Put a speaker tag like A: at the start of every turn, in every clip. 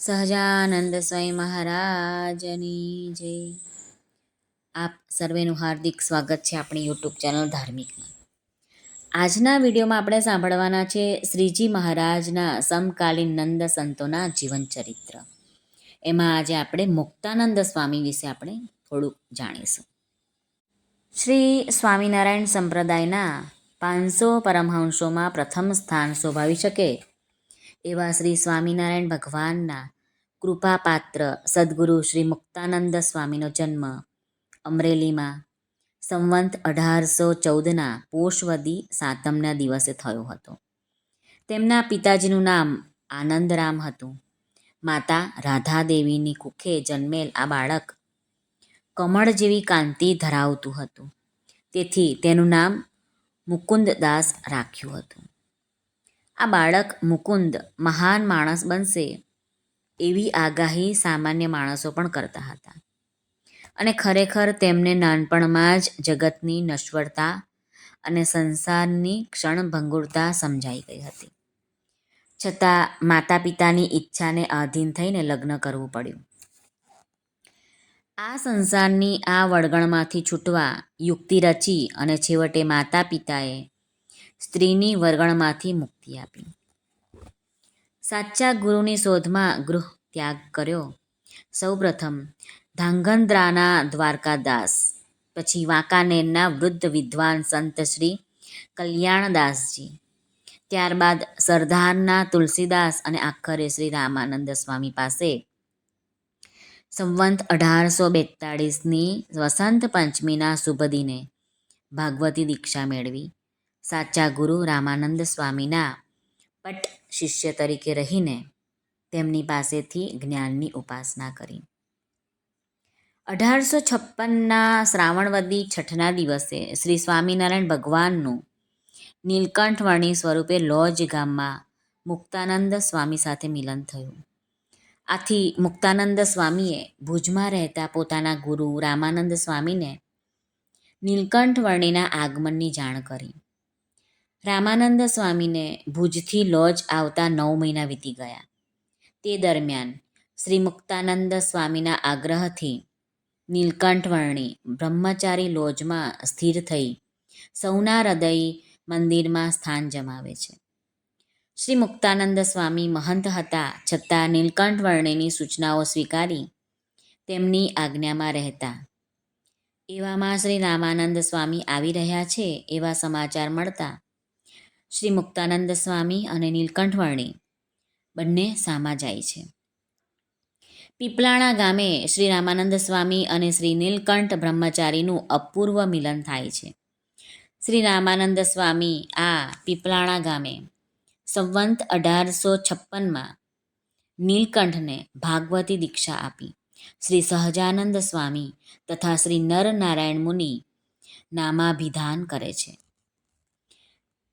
A: સહજાનંદ સ્વામી મહારાજની જય. આપ સર્વેનું હાર્દિક સ્વાગત છે આપણી યુટ્યુબ ચેનલ ધાર્મિકમાં. આજના વિડીયોમાં આપણે સાંભળવાના છે શ્રીજી મહારાજના સમકાલીન નંદ સંતોના જીવન ચરિત્ર. એમાં આજે આપણે મુક્તાનંદ સ્વામી વિશે આપણે થોડુંક જાણીશું. શ્રી સ્વામિનારાયણ સંપ્રદાયના પાંચસો પરમહંસોમાં પ્રથમ સ્થાન શોભાવી શકે એવા શ્રી સ્વામિનારાયણ ભગવાનના કૃપાપાત્ર સદગુરુ શ્રી મુક્તાનંદ સ્વામીનો જન્મ અમરેલીમાં સંવંત અઢારસો ચૌદના પોષવદી સાતમના દિવસે થયો હતો. તેમના પિતાજીનું નામ આનંદરામ હતું. માતા રાધાદેવીની કુખે જન્મેલ આ બાળક કમળ જેવી કાંતિ ધરાવતું હતું. તેથી તેનું નામ મુકુંદદાસ રાખ્યું હતું. આ બાળક મુકુંદ મહાન માણસ બનશે એવી આગાહી સામાન્ય માણસો પણ કરતા હતા. અને ખરેખર તેમને નાનપણમાં જ જગતની નશ્વરતા અને સંસારની ક્ષણભંગુરતા સમજાઈ ગઈ હતી. છતાં માતા પિતાની ઈચ્છાને આધીન થઈને લગ્ન કરવું પડ્યું. આ સંસારની આ વળગણમાંથી છૂટવા યુક્તિ રચી અને છેવટે માતા પિતાએ સ્ત્રીની વરગણમાંથી મુક્તિ આપી. સાચા ગુરુની શોધમાં ગૃહ ત્યાગ કર્યો. સૌપ્રથમ, ધાંગધ્રાના દ્વારકાદાસ, પછી વાંકાનેરના વૃદ્ધ વિદ્વાન સંત શ્રી કલ્યાણદાસજી, ત્યારબાદ સરદારના તુલસીદાસ અને આખરે શ્રી રામાનંદ સ્વામી પાસે. સંવંત અઢારસો બેતાળીસની વસંત પંચમીના શુભ દિને ભાગવતી દીક્ષા મેળવી. સાચા ગુરુ રામાનંદ સ્વામીના પટ શિષ્ય તરીકે રહીને તેમની પાસેથી જ્ઞાનની ઉપાસના કરી. અઢારસો છપ્પનના શ્રાવણવદી છઠના દિવસે શ્રી સ્વામિનારાયણ ભગવાનનું નીલકંઠવર્ણી સ્વરૂપે લોજ ગામમાં મુક્તાનંદ સ્વામી સાથે મિલન થયું. આથી મુક્તાનંદ સ્વામીએ ભુજમાં રહેતા પોતાના ગુરુ રામાનંદ સ્વામીને નીલકંઠવર્ણીના આગમનની જાણ કરી. રામાનંદ સ્વામીને ભુજથી લોજ આવતા નવ મહિના વીતી ગયા. તે દરમિયાન શ્રી મુક્તાનંદ સ્વામીના આગ્રહથી નીલકંઠવર્ણી બ્રહ્મચારી લોજમાં સ્થિર થઈ સૌના હૃદય મંદિરમાં સ્થાન જમાવે છે. શ્રી મુક્તાનંદ સ્વામી મહંત હતા છતાં નીલકંઠ વર્ણિની સૂચનાઓ સ્વીકારી તેમની આજ્ઞામાં રહેતા. એવામાં શ્રી રામાનંદ સ્વામી આવી રહ્યા છે એવા સમાચાર મળતા શ્રી મુક્તાનંદ સ્વામી અને નીલકંઠવર્ણી બંને સામા જાય છે. પીપલાણા ગામે શ્રી રામાનંદ સ્વામી અને શ્રી નીલકંઠ બ્રહ્મચારીનું અપૂર્વ મિલન થાય છે. શ્રી રામાનંદ સ્વામી આ પીપલાણા ગામે સંવંત અઢારસો છપ્પનમાં નીલકંઠને ભાગવતી દીક્ષા આપી. શ્રી સહજાનંદ સ્વામી તથા શ્રી નરનારાયણ મુનિ નામાભિધાન કરે છે.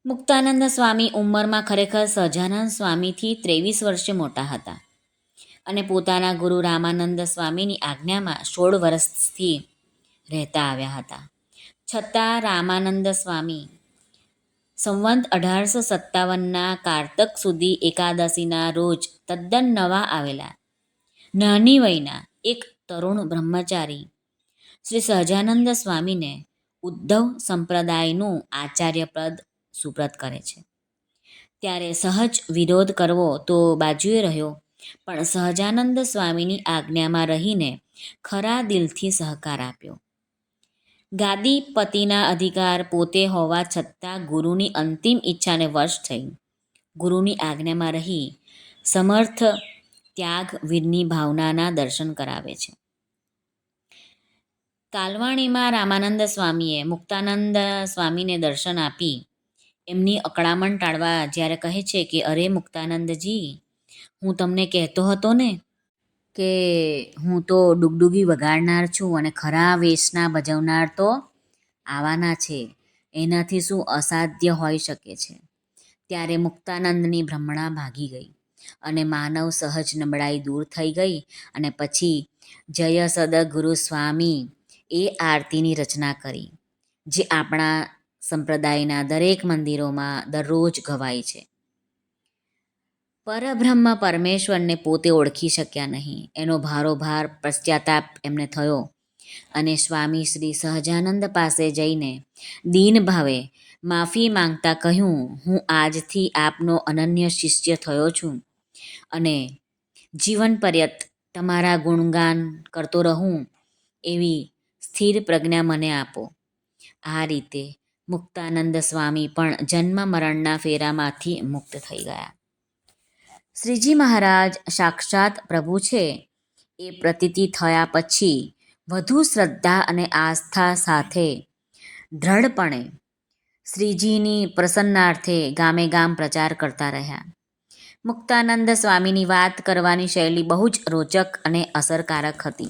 A: મુક્તાનંદ સ્વામી ઉંમરમાં ખરેખર સહજાનંદ સ્વામીથી ત્રેવીસ વર્ષે મોટા હતા અને પોતાના ગુરુ રામાનંદ સ્વામીની આજ્ઞામાં સોળ વર્ષથી રહેતા આવ્યા હતા. છતાં રામાનંદ સ્વામી સંવંત અઢારસો સત્તાવનના કારતક સુધી એકાદશીના રોજ તદ્દન નવા આવેલા. નાની વયના એક તરુણ બ્રહ્મચારી શ્રી સહજાનંદ સ્વામીને ઉદ્ધવ સંપ્રદાયનું આચાર્યપદ સુપ્રત કરે છે. ત્યારે સહજ વિરોધ કરવો તો બાજુએ રહ્યો, પણ સહજાનંદ સ્વામીની આજ્ઞામાં રહીને ખરા દિલથી સહકાર આપ્યો. ગાદી પતિના અધિકાર પોતે હોવા છતાં ગુરુની અંતિમ ઈચ્છાને વશ થઈ. ગુરુની આજ્ઞામાં રહી, સમર્થ ત્યાગ વીરની ભાવનાના દર્શન કરાવે છે. કાલવાણીમાં રામાનંદ સ્વામીએ મુક્તાનંદ સ્વામીને દર્શન આપી એમની અકળામણ ટાળવા જ્યારે કહે છે કે, અરે મુક્તાનંદજી, હું તમને કહેતો હતો ને કે હું તો ડુગડુગી વગાડનાર છું અને ખરા વેશના ભજવનાર તો આવવાના છે. એનાથી શું અસાધ્ય હોઈ શકે છે? ત્યારે મુક્તાનંદની ભ્રમણા ભાગી ગઈ અને માનવ સહજ નબળાઈ દૂર થઈ ગઈ અને પછી જય સદ ગુરુ સ્વામી એ આરતીની રચના કરી, જે આપણા સંપ્રદાયના દરેક મંદિરોમાં દરરોજ ગવાય છે. પરબ્રહ્મ પરમેશ્વરને પોતે ઓળખી શક્યા નહીં. એનો ભારોભાર પશ્ચાતાપ એમને થયો અને સ્વામી શ્રી સહજાનંદ પાસે જઈને દીન ભાવે માફી માંગતા કહ્યું, હું આજથી આપનો અનન્ય શિષ્ય થયો છું અને જીવન પર્યત તમારા ગુણગાન કરતો રહું એવી સ્થિર પ્રજ્ઞા મને આપો. આ રીતે મુક્તાનંદ સ્વામી પણ જન્મ મરણના ફેરામાંથી મુક્ત થઈ ગયા. શ્રીજી મહારાજ સાક્ષાત પ્રભુ છે. એ પ્રતીતિ થયા પછી વધુ શ્રદ્ધા અને આસ્થા સાથે દ્રઢપણે શ્રીજીની પ્રસન્નાર્થે ગામે ગામ પ્રચાર કરતા રહ્યા. મુક્તાનંદ સ્વામીની વાત કરવાની શૈલી બહુ જ રોચક અને અસરકારક હતી.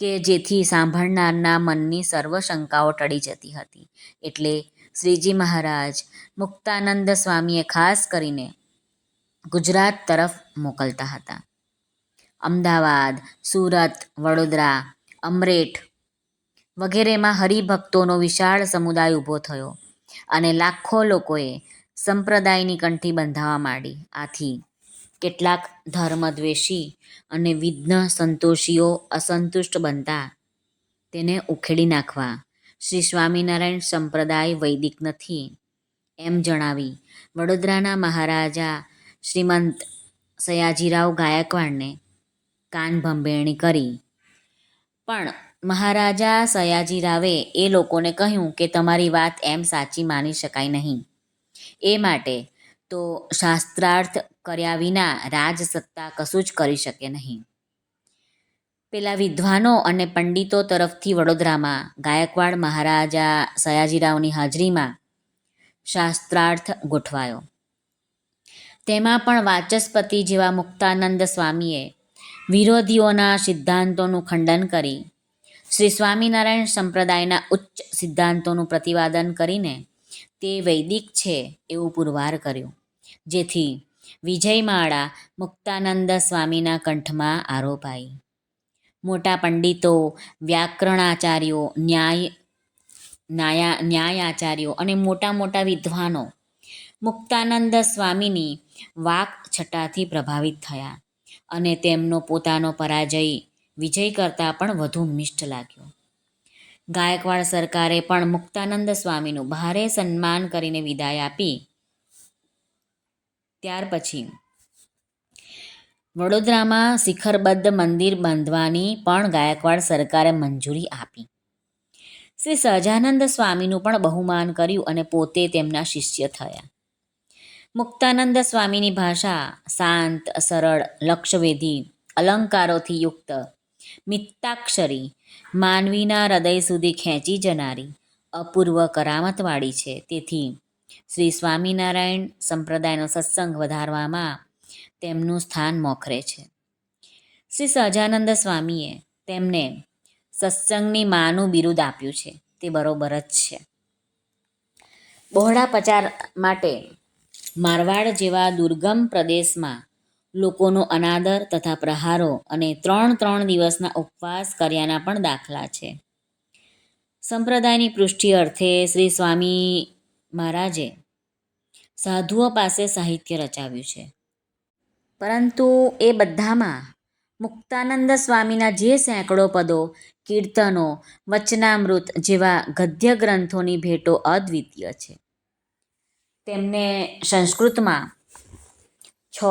A: કે જેથી સાંભળનારના મનની સર્વ શંકાઓ ટળી જતી હતી. એટલે શ્રીજી મહારાજ મુક્તાનંદ સ્વામીએ ખાસ કરીને ગુજરાત તરફ મોકલતા હતા. અમદાવાદ, સુરત, વડોદરા, અમરેઠ વગેરેમાં હરિભક્તોનો વિશાળ સમુદાય ઊભો થયો અને લાખો લોકોએ સંપ્રદાયની કંઠી બંધાવા માંડી. આથી કેટલાક ધર્મદ્વેષી અને વિઘ્ન સંતોષીઓ અસંતુષ્ટ બનતા તેને ઉખેડી નાખવા. શ્રી સ્વામિનારાયણ સંપ્રદાય વૈદિક નથી, એમ જણાવી વડોદરાના મહારાજા શ્રીમંત સયાજીરાવ ગાયકવાડને કાન ભંભેરણી કરી. પણ મહારાજા સયાજીરાવે એ લોકોને કહ્યું કે તમારી વાત એમ સાચી માની શકાય નહીં. એ માટે તો શાસ્ત્રાર્થ કર્યા વિના રાજસત્તા કશું જ કરી શકે નહીં. પેલા વિદ્વાનો અને પંડિતો તરફથી વડોદરામાં ગાયકવાડ મહારાજા સયાજીરાવની હાજરીમાં શાસ્ત્રાર્થ ગોઠવાયો. તેમાં પણ વાચસ્પતિ જેવા મુક્તાનંદ સ્વામીએ વિરોધીઓના સિદ્ધાંતોનું ખંડન કરી, શ્રી સ્વામિનારાયણ સંપ્રદાયના ઉચ્ચ સિદ્ધાંતોનું પ્રતિવાદન કરીને તે વૈદિક છે એવું પુરવાર કર્યું. જેથી વિજયમાળા મુક્તાનંદ સ્વામીના કંઠમાં આરોપાઈ. મોટા પંડિતો, વ્યાકરણાચાર્યો, ન્યાય, ન્યાયા, ન્યાયાચાર્યો અને મોટા મોટા વિદ્વાનો મુક્તાનંદ સ્વામીની વાક છટાથી પ્રભાવિત થયા અને તેમનો પોતાનો પરાજય વિજય કરતાં પણ વધુ મિષ્ટ લાગ્યો. ગાયકવાડ સરકારે પણ મુક્તાનંદ સ્વામીનું ભારે સન્માન કરીને વિદાય આપી ત્યાર પછી વડોદરામાં શિખરબદ્ધ મંદિર બાંધવાની પણ ગાયકવાડ સરકારે મંજૂરી આપી. શ્રી સહજાનંદ સ્વામીનું પણ બહુમાન કર્યું અને પોતે તેમના શિષ્ય થયા. મુક્તાનંદ સ્વામીની ભાષા શાંત, સરળ લક્ષ્યવેધી અલંકારોથી યુક્ત, મિત્તાક્ષરી, માનવીના હૃદય સુધી ખેંચી જનારી અપૂર્વ કરામતવાળી છે. તેથી શ્રી સ્વામિનારાયણ સંપ્રદાયનો સત્સંગ વધારવામાં તેમનું સ્થાન મોખરે છે. શ્રી સહજાનંદ સ્વામીએ તેમને સત્સંગની માનું બિરુદ આપ્યું છે. તે બરોબર જ છે. બહોળા પ્રચાર માટે મારવાડ જેવા દુર્ગમ પ્રદેશમાં લોકોનો અનાદર તથા પ્રહારો અને ત્રણ ત્રણ દિવસના ઉપવાસ કર્યાના પણ દાખલા છે. સંપ્રદાયની પૃષ્ટિ અર્થે શ્રી સ્વામી મહારાજે સાધુઓ પાસે સાહિત્ય રચાવ્યું છે. પરંતુ એ બધામાં મુક્તાનંદ સ્વામીના જે સેંકડો પદો, કીર્તનો, વચનામૃત જેવા ગદ્ય ગ્રંથોની ભેટો અદ્વિતીય છે. તેમને સંસ્કૃતમાં છ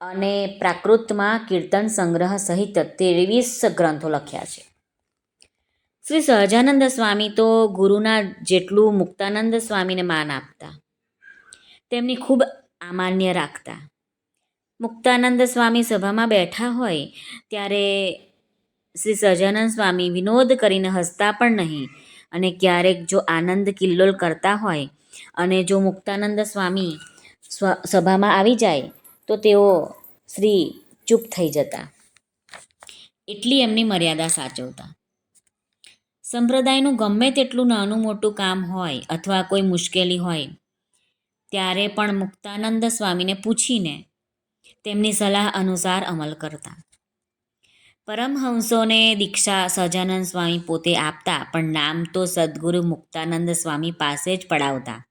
A: અને પ્રાકૃતમાં કીર્તન સંગ્રહ સહિત ત્રેવીસ ગ્રંથો લખ્યા છે. શ્રી સહજાનંદ સ્વામી તો ગુરુના જેટલું મુક્તાનંદ સ્વામીને માન આપતા. તેમની ખૂબ અમાન્ય રાખતા. મુક્તાનંદ સ્વામી સભામાં બેઠા હોય ત્યારે શ્રી સહજાનંદ સ્વામી વિનોદ કરીને હસતા પણ નહીં અને ક્યારેક જો આનંદ કિલ્લોલ કરતા હોય અને જો મુક્તાનંદ સ્વામી સ્વ, સભામાં આવી જાય તો તેઓ શ્રી ચૂપ થઈ જતા. એટલી એમની મર્યાદા સાચવતા. સંપ્રદાયનું ગમે તેટલું નાનું મોટું કામ હોય અથવા કોઈ મુશ્કેલી હોય, ત્યારે પણ મુક્તાનંદ સ્વામીને પૂછીને તેમની સલાહ અનુસાર અમલ કરતા. પરમહંસોને દીક્ષા સહજાનંદ સ્વામી પોતે આપતા, પણ નામ તો સદગુરુ મુક્તાનંદ સ્વામી પાસે જ પડાવતા.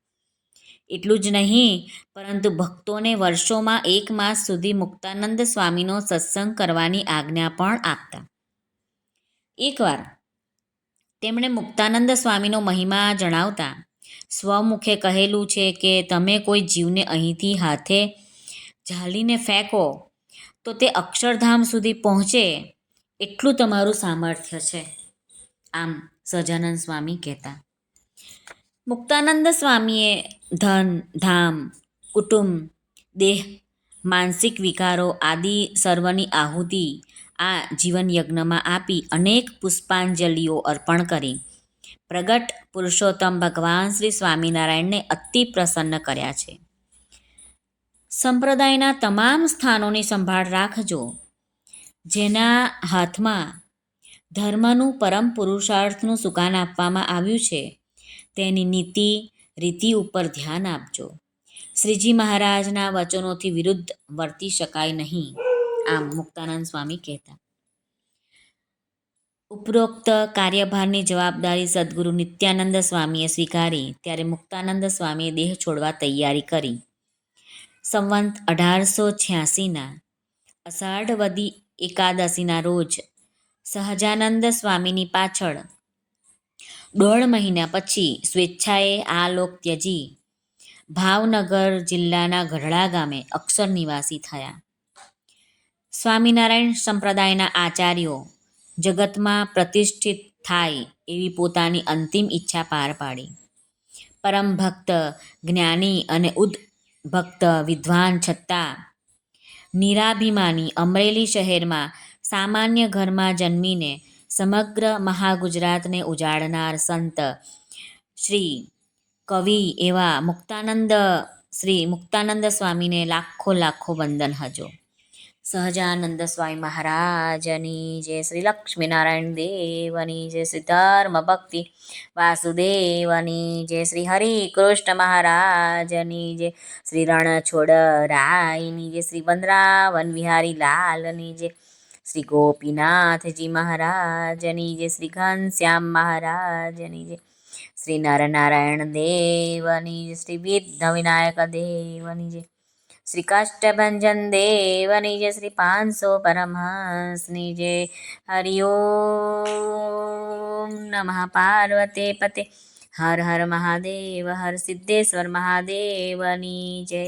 A: એટલું જ નહીં, પરંતુ ભક્તોને વર્ષોમાં એક માસ સુધી મુક્તાનંદ સ્વામીનો સત્સંગ કરવાની આજ્ઞા પણ આપતા. એકવાર તેમણે મુક્તાનંદ સ્વામીનો મહિમા જણાવતા, સ્વમુખે કહેલું છે કે તમે કોઈ જીવને અહીંથી હાથે ઝાલીને ફેંકો, તો તે અક્ષરધામ સુધી પહોંચે, એટલું તમારું સામર્થ્ય છે. આમ સજાનંદ સ્વામી કહેતા. મુક્તાનંદ સ્વામીએ ધન, ધામ, કુટુંબ, દેહ, માનસિક વિકારો આદિ સર્વની આહુતિ આ જીવન યજ્ઞમાં આપી અનેક પુષ્પાંજલિઓ અર્પણ કરી. પ્રગટ પુરુષોત્તમ ભગવાન શ્રી સ્વામિનારાયણને અતિ પ્રસન્ન કર્યા છે. સંપ્રદાયના તમામ સ્થાનોની સંભાળ રાખજો. જેના હાથમાં ધર્મનું પરમ પુરુષાર્થનું સુકાન આપવામાં આવ્યું છે, તેની નીતિ, રીતિ ઉપર ધ્યાન આપજો. શ્રીજી મહારાજના વચનોથી વિરુદ્ધ વર્તી શકાય નહીં. આમ મુક્તાનંદ સ્વામી કહેતા. ઉપરોક્ત કાર્યભારની જવાબદારી સદગુરુ નિત્યાનંદ સ્વામીએ સ્વીકારી, ત્યારે મુક્તાનંદ સ્વામીએ દેહ છોડવા તૈયારી કરી. સંવંત અઢારસો છ્યાસીના અષાઢવદી એકાદશીના રોજ સહજાનંદ સ્વામીની પાછળ દોઢ મહિના પછી સ્વેચ્છાએ આ લોક ત્યજી. ભાવનગર જિલ્લાના ગઢડા ગામે અક્ષર નિવાસી થયા. સ્વામિનારાયણ સંપ્રદાયના આચાર્યો જગતમાં પ્રતિષ્ઠિત થાય એવી પોતાની અંતિમ ઈચ્છા પાર પાડી. પરમ ભક્ત, જ્ઞાની અને ઉદ્ભક્ત વિદ્વાન છતાં નિરાભિમાની અમરેલી શહેરમાં સામાન્ય ઘરમાં જન્મીને સમગ્ર મહાગુજરાતને ઉજાડનાર સંત શ્રી કવિ એવા મુક્તાનંદ, શ્રી મુક્તાનંદ સ્વામીને લાખો લાખો વંદન હજો. સહજાનંદ સ્વામી મહારાજની જય શ્રી લક્ષ્મીનારાયણ દેવની જય શ્રી ધર્મ ભક્તિ વાસુદેવની જય શ્રી હરિ કૃષ્ણ મહારાજની જય શ્રી રણછોડ રાયની જય શ્રી વનરાવન વિહારી લાલની જય શ્રી ગોપીનાથજી મહારાજની જય શ્રી ઘનશ્યામ મહારાજની જય શ્રી નરનારાયણ દેવની જય શ્રી વિદ્ધ વિનાયક દેવની જય શ્રી કાષ્ટભંજન દેવની જય શ્રી પાંચસો પરમહંસની જય હરિઓમ નમઃ પાર્વતે પતે હર હર મહાદેવ હર સિદ્ધેશ્વર મહાદેવની જય